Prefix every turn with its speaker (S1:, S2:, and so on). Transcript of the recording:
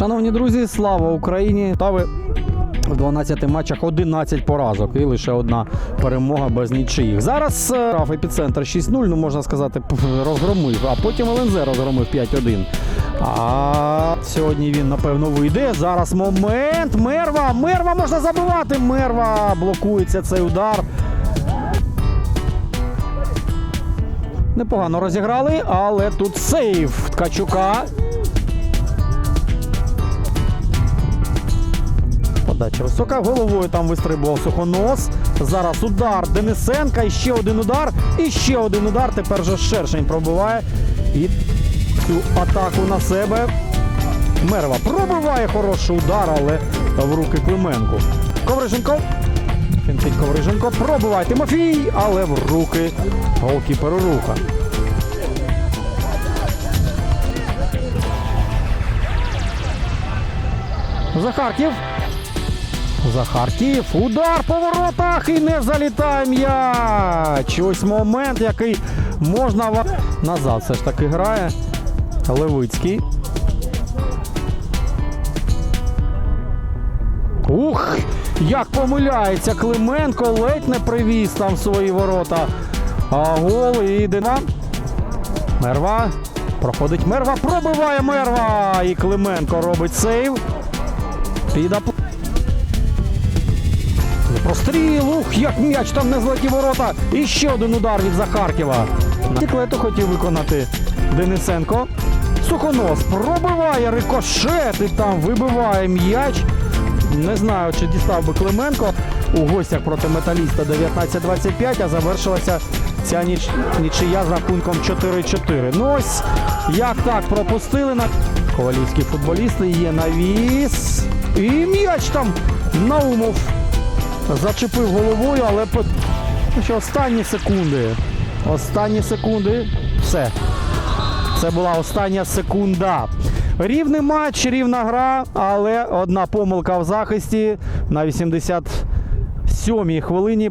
S1: Шановні друзі, слава Україні! Та ви в 12 матчах 11 поразок і лише одна перемога без нічиїх. Зараз е, грав епіцентр 6-0, ну можна сказати, розгромив, а потім ЛНЗ розгромив 5-1. А сьогодні він напевно вийде. Зараз момент. Мерва! Мерва можна забивати! Мерва блокується цей удар. Непогано розіграли, але тут сейв Ткачука. Подача висока. Головою там вистрибував сухонос. Зараз удар Денисенка. І ще один удар. І ще один удар. Тепер же Шершень пробиває. І цю атаку на себе. Мерва пробиває хороший удар, але в руки Клименку. Ковриженко. Фінтить Ковриженко. Пробиває Тимофій, але в руки голкіперу руха. Захарків. Захарків. Удар по воротах і не залітає м'яч. Ось момент, який можна назад все ж таки грає. Левицький. Ух! Як помиляється Клименко, ледь не привіз там свої ворота. А гол і Дима. Мерва. Проходить Мерва, пробиває Мерва. І Клименко робить сейв. Під ап- Простріл, ух, як м'яч там не злеті ворота. І ще один удар від Захарківа. Ціклету хотів виконати Денисенко. Сухонос пробиває рикошет і там вибиває м'яч. Не знаю, чи дістав би Клименко у гостях проти металіста 19-25, а завершилася ця ніч... нічия з рахунком 4-4. Ну ось як так пропустили на ковалівські футболісти. Є навіс. І м'яч там Наумов зачепив головою, але по... ще останні секунди. Останні секунди. Все. Це була остання секунда. Рівний матч, рівна гра, але одна помилка в захисті на 87-й хвилині.